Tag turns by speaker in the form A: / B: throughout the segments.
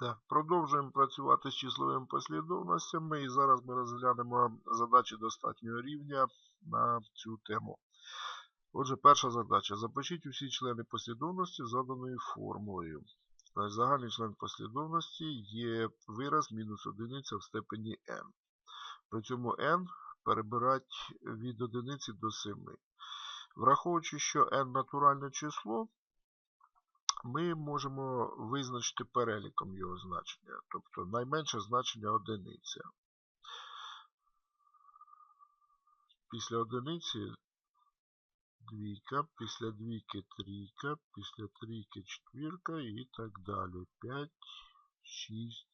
A: Так, продовжуємо працювати з числовими послідовностями і зараз ми розглянемо задачі достатнього рівня на цю тему. Отже, перша задача. Запишіть усі члени послідовності заданою формулою. Значить, загальний член послідовності є вираз мінус одиниця в степені n. При цьому n перебирать від одиниці до 7. Враховуючи, що n натуральне число, ми можемо визначити переліком його значення, тобто найменше значення одиниця. Після одиниці двійка, після двійки трійка, після трійки четвірка і так далі. 5, 6,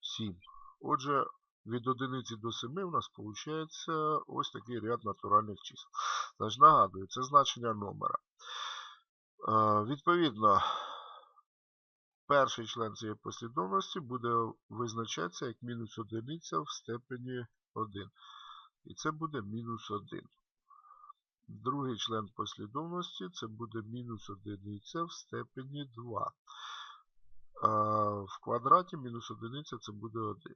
A: 7. Отже, від одиниці до 7 у нас виходить ось такий ряд натуральних чисел. Значить, нагадую, це значення номера. Відповідно, перший член цієї послідовності буде визначатися як мінус одиниця в степені 1. І це буде мінус 1. Другий член послідовності це буде мінус одиниця в степені 2. А в квадраті мінус одиниця це буде 1.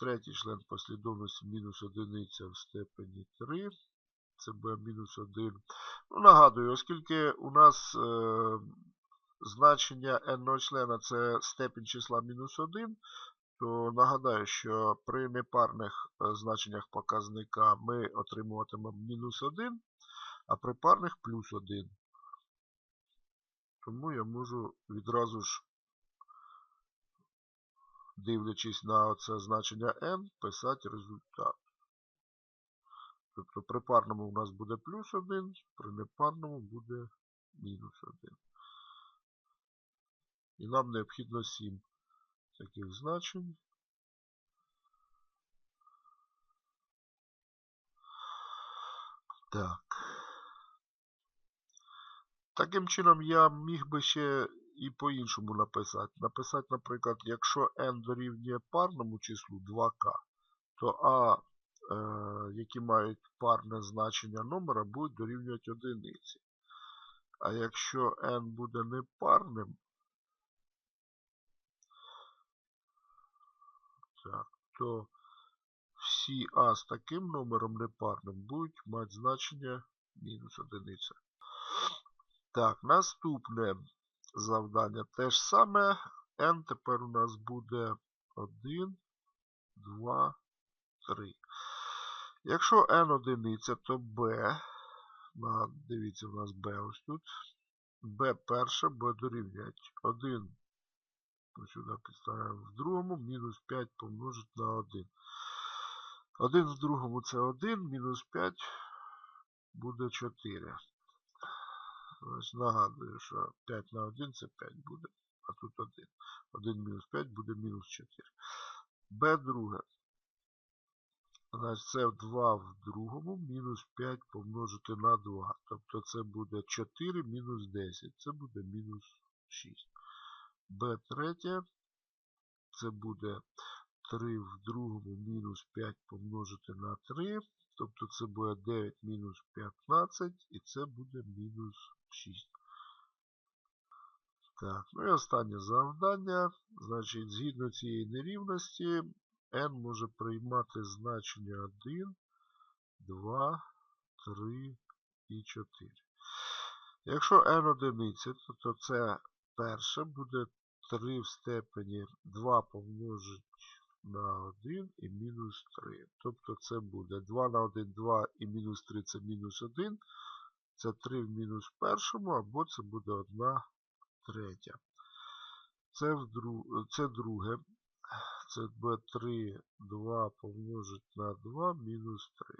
A: Третій член послідовності мінус одиниця в степені 3 це буде мінус 1. Ну, Нагадую, оскільки у нас е, значення n члена це степень числа мінус 1, то нагадаю, що при непарних е, значеннях показника ми отримуватимемо мінус 1, а при парних плюс 1. Тому я можу відразу ж, дивлячись на це значення n, писати результат. Тобто при парному у нас буде плюс 1, при непарному буде мінус 1. І нам необхідно 7 таких значень. Так. Таким чином я міг би ще і по-іншому написати. Написати, наприклад, якщо n дорівнює парному числу 2k, то Е, які мають парне значення номера, будуть дорівнювати одиниці. А якщо n буде непарним, так, то всі А з таким номером непарним будуть мати значення мінус одиниця. Так, наступне завдання те ж саме. n тепер у нас буде 1, 2, 3. Якщо n одиниця, то b, дивіться, у нас b ось тут. b перше буде дорівнювати 1. Сюди підставляємо в другому, мінус 5 помножити на 1. 1 в другому це 1, мінус 5 буде 4. Значить, Нагадую, що 5 на 1 це 5 буде, а тут 1. 1 мінус 5 буде мінус 4. b друге. Це 2 в другому мінус 5 помножити на 2. Тобто це буде 4 мінус 10. Це буде мінус 6. b третє. Це буде 3 в другому мінус 5 помножити на 3. Тобто це буде 9 мінус 15 і це буде мінус 6. Так, ну і останнє завдання. Значить, згідно цієї нерівності, n може приймати значення 1, 2, 3 і 4. Якщо n одиниця, то, то це перше буде 3 в степені 2 помножить на 1 і мінус 3. Тобто це буде 2 на 1, 2 і мінус 3 це мінус 1. Це 3 в мінус першому, або це буде 1 третя. Це, вдру... це друге це b3 2 помножити на 2 мінус 3.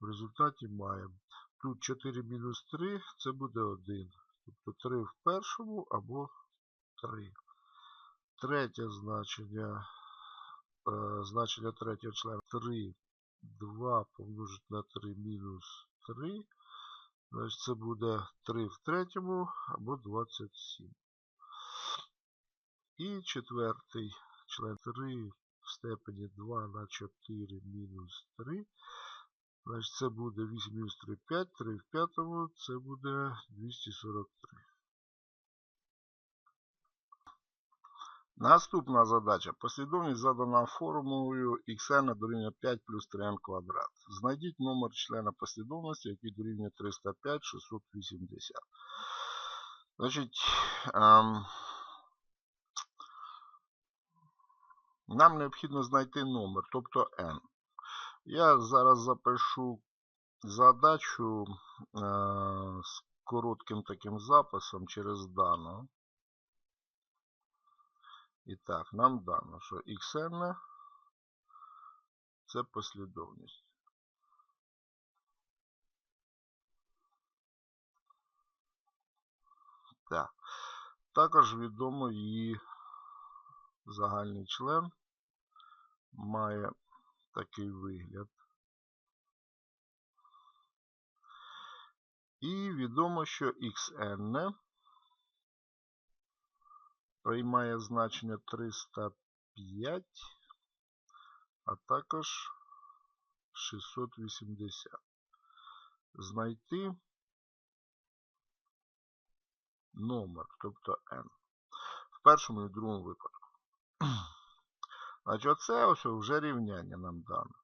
A: В результаті маємо. Тут 4 мінус 3 це буде 1. Тобто 3 в першому або 3. Третє значення. Е, значення третього члена 3, 2 помножити на 3 мінус 3. Значить, це буде 3 в третьому або 27. І четвертий член 3 в степені 2 на 4 мінус 3. Значить, це буде 8 мінус 3, 5, 3 в п'ятому, це буде 243. Наступна задача. Послідовність задана формулою xn дорівнює 5 плюс 3n квадрат. Знайдіть номер члена послідовності, який дорівнює 305 680. Значить, нам необхідно знайти номер, тобто n. Я зараз запишу задачу е, з коротким таким записом через дано. І так, нам дано, що xn це послідовність. Так. Також відомо її загальний член має такий вигляд. І відомо, що xn приймає значення 305, а також 680. Знайти номер, тобто n. В першому і другому випадку. Значить, оце ось вже рівняння нам дане.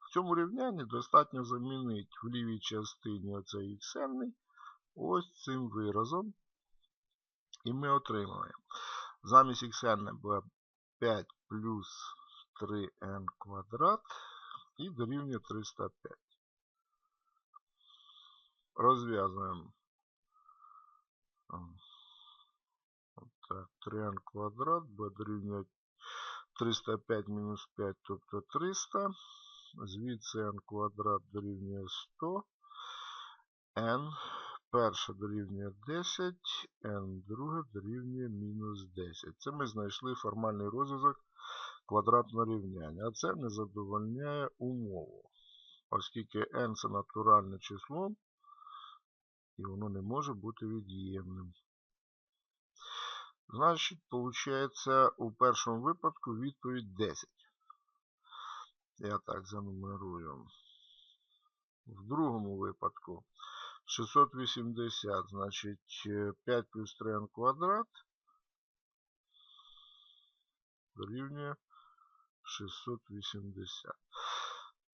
A: В цьому рівнянні достатньо замінити в лівій частині оцей xn ось цим виразом. І ми отримаємо. Замість xn буде 5 плюс 3n квадрат і дорівнює 305. Розв'язуємо. Так, 3n квадрат буде дорівнює 305 мінус 5, тобто 300. Звідси n квадрат дорівнює 100. n перше дорівнює 10, n друге дорівнює мінус 10. Це ми знайшли формальний розв'язок квадратного рівняння. А це не задовольняє умову. Оскільки n це натуральне число, і воно не може бути від'ємним. Значить, виходить, у першому випадку відповідь 10. Я так занумерую. В другому випадку 680, значить 5 плюс 3n квадрат дорівнює 680.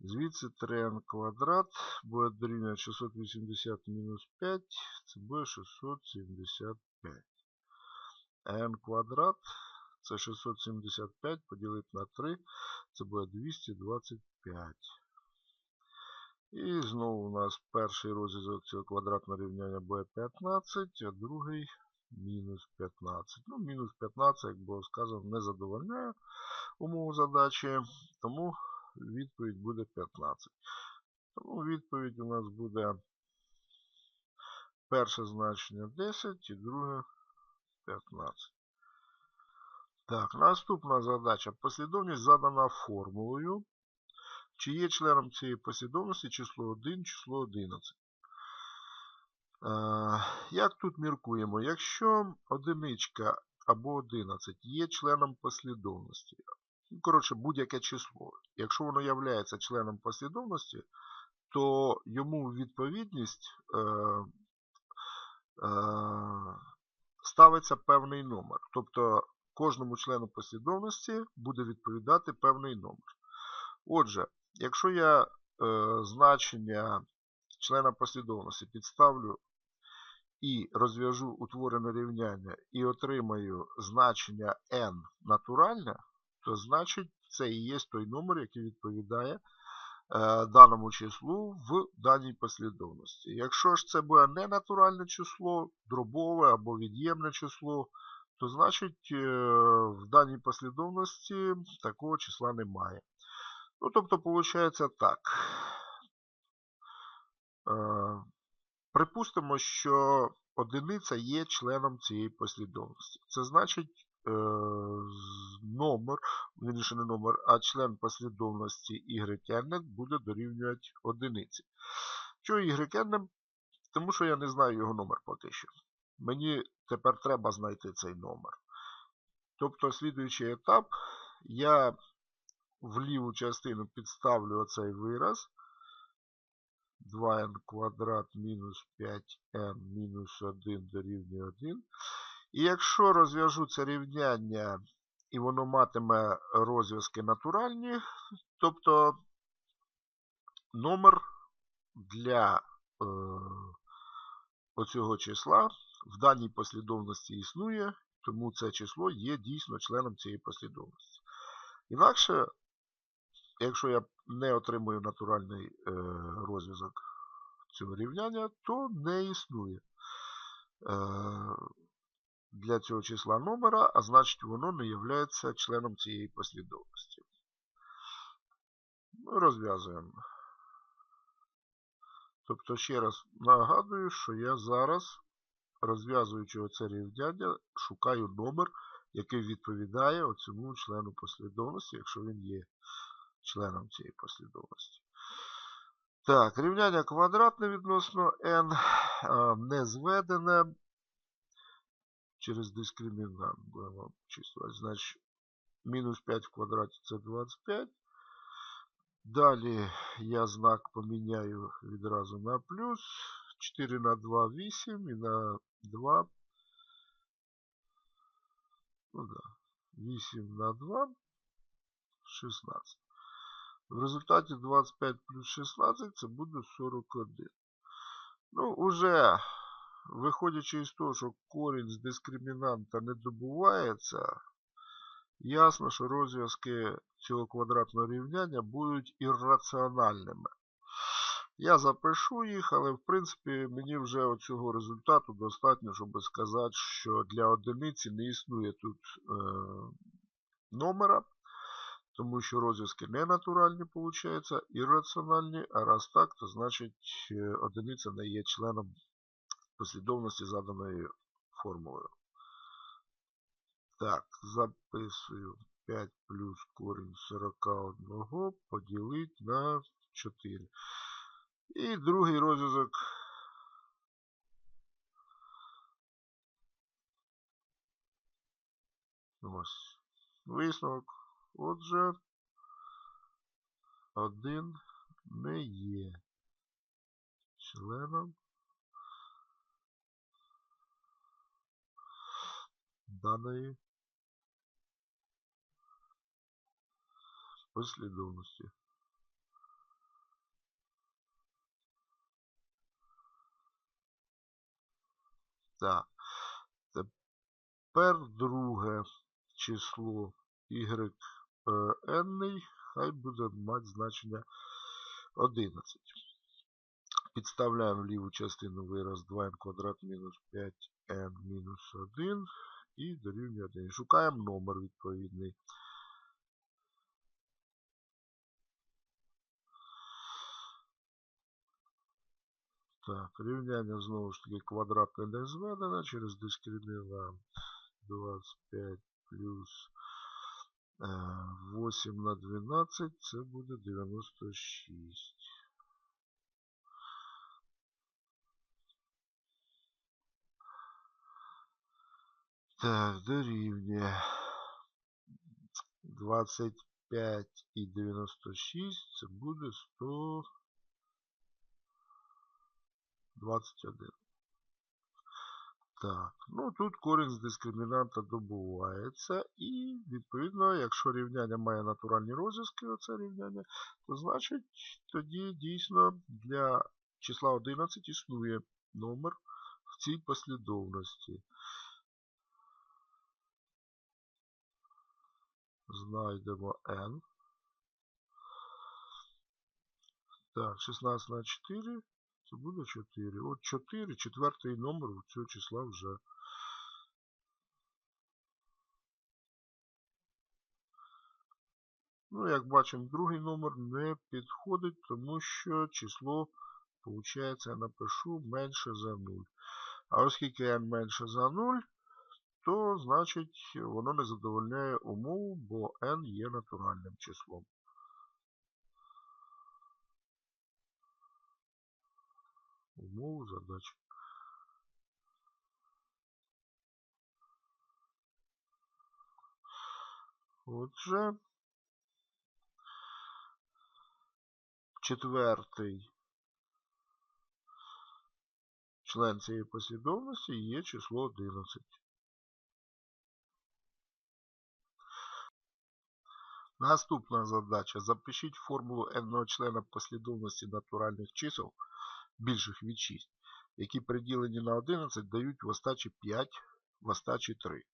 A: Звідси 3n квадрат буде дорівнює 680 мінус 5, це буде 675. N квадрат це 675 поділити на 3, це буде 225. І знову у нас перший розв'язок цього квадратного рівняння буде 15, а другий мінус 15. Ну, мінус 15, як було сказано, не задовольняє умову задачі, тому відповідь буде 15. Тому відповідь у нас буде перше значення 10 і друге 15. Так, наступна задача. Послідовність задана формулою. Чи є членом цієї послідовності число 1, число 11. Е, як тут міркуємо? Якщо одиничка або 11 є членом послідовності, ну, коротше, будь-яке число, якщо воно є членом послідовності, то йому відповідність е, е, ставиться певний номер. Тобто кожному члену послідовності буде відповідати певний номер. Отже, якщо я е, значення члена послідовності підставлю і розв'яжу утворене рівняння і отримаю значення n натуральне, то значить це і є той номер, який відповідає даному числу в даній послідовності. Якщо ж це буде не натуральне число, дробове або від'ємне число, то значить е, в даній послідовності такого числа немає. Ну, тобто, виходить так. Е, припустимо, що одиниця є членом цієї послідовності. Це значить е, номер, вірніше не номер, а член послідовності YN буде дорівнювати одиниці. Чого YN? Тому що я не знаю його номер поки що. Мені тепер треба знайти цей номер. Тобто, слідуючий етап, я в ліву частину підставлю оцей вираз. 2n квадрат мінус 5n мінус 1 дорівнює 1. І якщо розв'яжу це рівняння і воно матиме розв'язки натуральні, тобто номер для е, оцього числа в даній послідовності існує, тому це число є дійсно членом цієї послідовності. Інакше, якщо я не отримую натуральний е, розв'язок цього рівняння, то не існує е, для цього числа номера, а значить воно не є членом цієї послідовності. Ми розв'язуємо. Тобто, ще раз нагадую, що я зараз, розв'язуючи оце рівняння, шукаю номер, який відповідає оцьому члену послідовності, якщо він є членом цієї послідовності. Так, рівняння квадратне відносно n не зведене. Через дискримінант будемо числувати. Значить, мінус 5 в квадраті це 25. Далі я знак поміняю відразу на плюс. 4 на 2 8 і на 2. Ну да, 8 на 2 16. В результаті 25 плюс 16 це буде 41. Ну, уже виходячи із того, що корінь з дискримінанта не добувається, ясно, що розв'язки цього квадратного рівняння будуть ірраціональними. Я запишу їх, але в принципі мені вже цього результату достатньо, щоб сказати, що для одиниці не існує тут е, номера, тому що розв'язки не натуральні, виходить, ірраціональні, а раз так, то значить е, одиниця не є членом послідовності заданої формулою. Так, записую 5 плюс корінь 41 поділити на 4. І другий розв'язок. Ось. Висновок. Отже, один не є членом даної послідовності. Так. Тепер друге число y n, хай буде мати значення 11. Підставляємо в ліву частину вираз 2n квадрат мінус 5n мінус 1 і дорівнює 1. Шукаємо номер відповідний. Так, рівняння знову ж таки квадратне не зведене через дискримінант 25 плюс 8 на 12 це буде 96. Так, дорівнює 25 і 96 це буде 121. Так, ну тут корінь з дискримінанта добувається. І, відповідно, якщо рівняння має натуральні розв'язки, оце рівняння, то значить тоді дійсно для числа 11 існує номер в цій послідовності. Знайдемо n. Так, 16 на 4. Це буде 4. От 4, четвертий номер цього числа вже. Ну, як бачимо, другий номер не підходить, тому що число, виходить, я напишу менше за 0. А оскільки n менше за 0, то значить воно не задовольняє умову, бо n є натуральним числом. Умову задачі. Отже, четвертий член цієї послідовності є число 11. Наступна задача. Запишіть формулу n члена послідовності натуральних чисел більших від 6, які приділені на 11 дають в остачі 5, в остачі 3.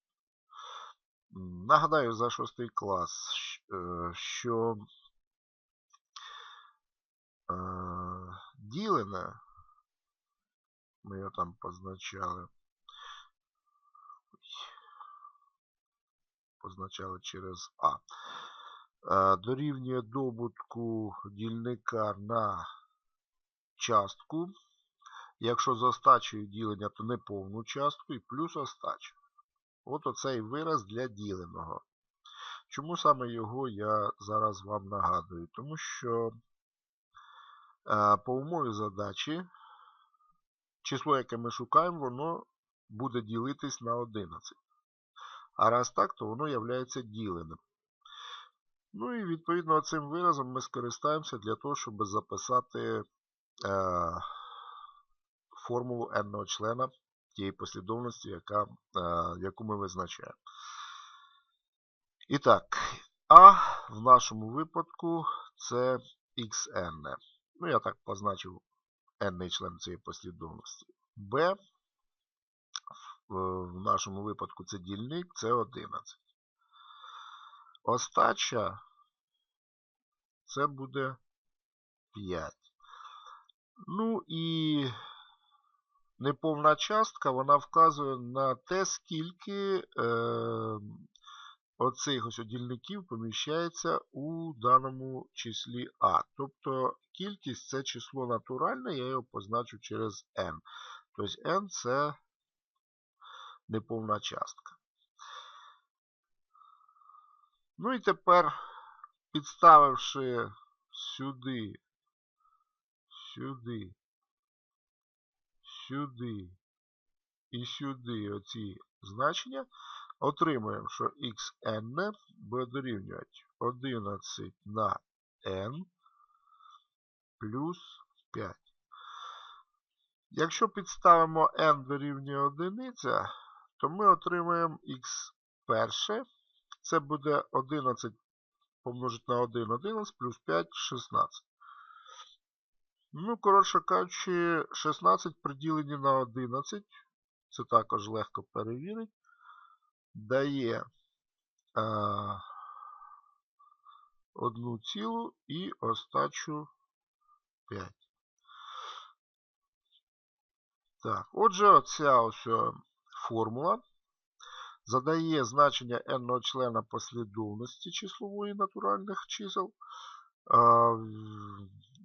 A: Нагадаю за 6 клас, е, що е, ділене, ми його там позначали, позначали через А, дорівнює добутку дільника на частку. Якщо з остачею ділення, то неповну частку і плюс остачу. От оцей вираз для діленого. Чому саме його я зараз вам нагадую? Тому що по умові задачі число, яке ми шукаємо, воно буде ділитись на 11. А раз так, то воно є діленим. Ну і відповідно цим виразом ми скористаємося для того, щоб записати е, формулу n члена тієї послідовності, яка, е, яку ми визначаємо. І так, А в нашому випадку це xn. Ну, я так позначив n член цієї послідовності. b в нашому випадку це дільник, це 11. Остача це буде 5. Ну і неповна частка вона вказує на те, скільки е, оцих ось дільників поміщається у даному числі А. Тобто кількість це число натуральне, я його позначу через n. Тобто n це неповна частка. Ну і тепер, підставивши сюди, сюди, сюди і сюди оці значення, отримуємо, що xn буде дорівнювати 11 на n плюс 5. Якщо підставимо n дорівнює 1, то ми отримаємо x перше. Це буде 11 помножити на 1, 11 плюс 5 16. Ну, коротше кажучи, 16 приділені на 11. Це також легко перевірити. Дає а, одну цілу і остачу 5. Так, отже, оця ось формула задає значення n члена послідовності числової натуральних чисел,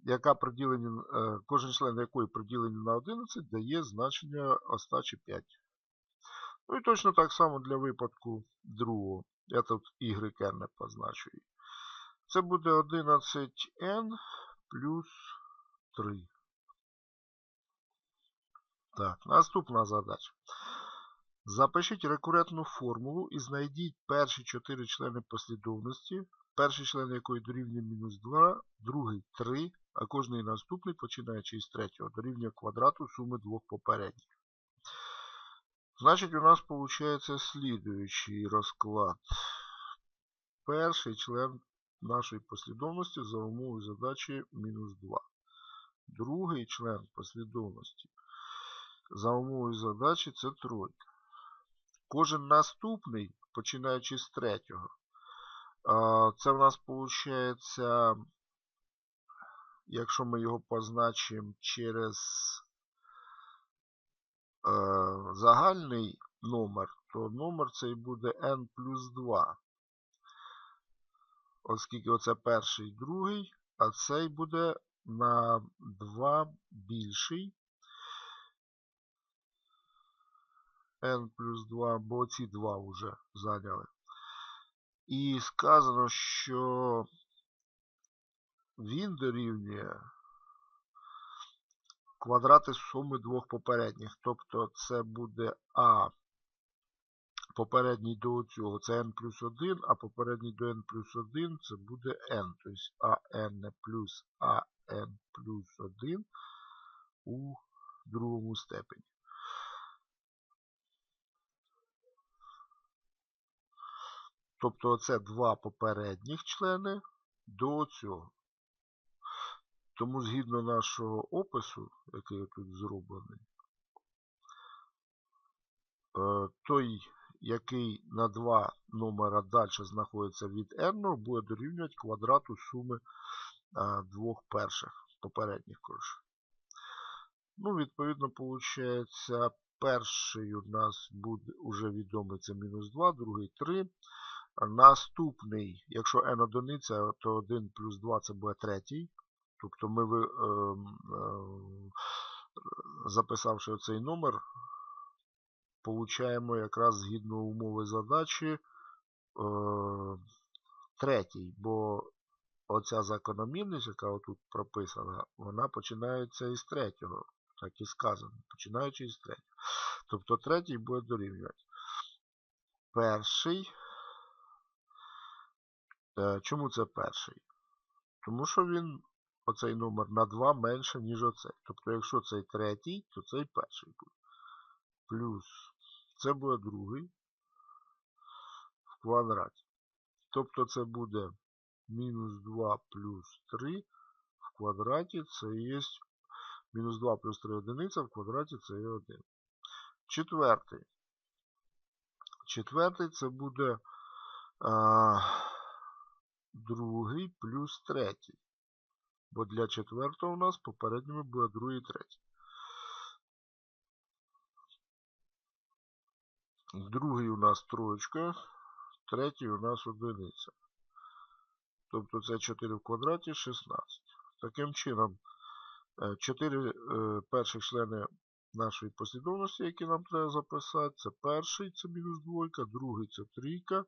A: яка приділені, е, кожен член якої приділені на 11 дає значення остачі 5. Ну і точно так само для випадку другого. Я тут yn не позначую. Це буде 11n плюс 3. Так, наступна задача. Запишіть рекурентну формулу і знайдіть перші 4 члени послідовності, перший член якої дорівнює мінус 2, другий 3, а кожний наступний, починаючи із третього, дорівнює квадрату суми двох попередніх. Значить, у нас виходить слідуючий розклад. Перший член нашої послідовності за умовою задачі мінус 2. Другий член послідовності за умовою задачі це тройка. Кожен наступний, починаючи з третього, це в нас виходить, якщо ми його позначимо через загальний номер, то номер цей буде n плюс 2. Оскільки оце перший другий, а цей буде на 2 більший. N плюс 2, бо ці 2 вже зайняли. І сказано, що він дорівнює квадрати суми двох попередніх. Тобто це буде А попередній до цього це n плюс 1, а попередній до n плюс 1 це буде n. Тобто АН плюс АН плюс 1 у другому степені. Тобто це два попередніх члени до цього. Тому згідно нашого опису, який тут зроблений, е, той, який на два номера далі знаходиться від n, буде дорівнювати квадрату суми е, двох перших попередніх коротше. Ну, відповідно, виходить, перший у нас буде уже відомий це мінус 2, другий 3. Наступний, якщо n одиниця, то 1 плюс 2 це буде третій. Тобто ми, ви, е, е, записавши цей номер, получаємо якраз згідно умови задачі е, третій, бо оця закономірність, яка отут прописана, вона починається із третього. Так і сказано, починаючи із третього. Тобто третій буде дорівнювати. Перший. Е, Чому це перший? Тому що він, оцей номер на 2 менше, ніж оцей. Тобто, якщо цей третій, то цей перший буде. Плюс це буде другий в квадраті. Тобто це буде мінус 2 плюс 3 в квадраті, це є мінус 2 плюс 3 одиниця, в квадраті це є 1. Четвертий. Четвертий це буде а, другий плюс третій. Бо для четвертого у нас попередніми буде другий і третій. Другий у нас троєчка, третій у нас одиниця. Тобто це 4 в квадраті 16. Таким чином, 4 е, перших члени нашої послідовності, які нам треба записати, це перший, це мінус двойка, другий це трійка,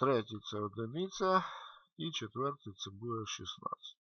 A: третій це одиниця і четвертий це буде 16.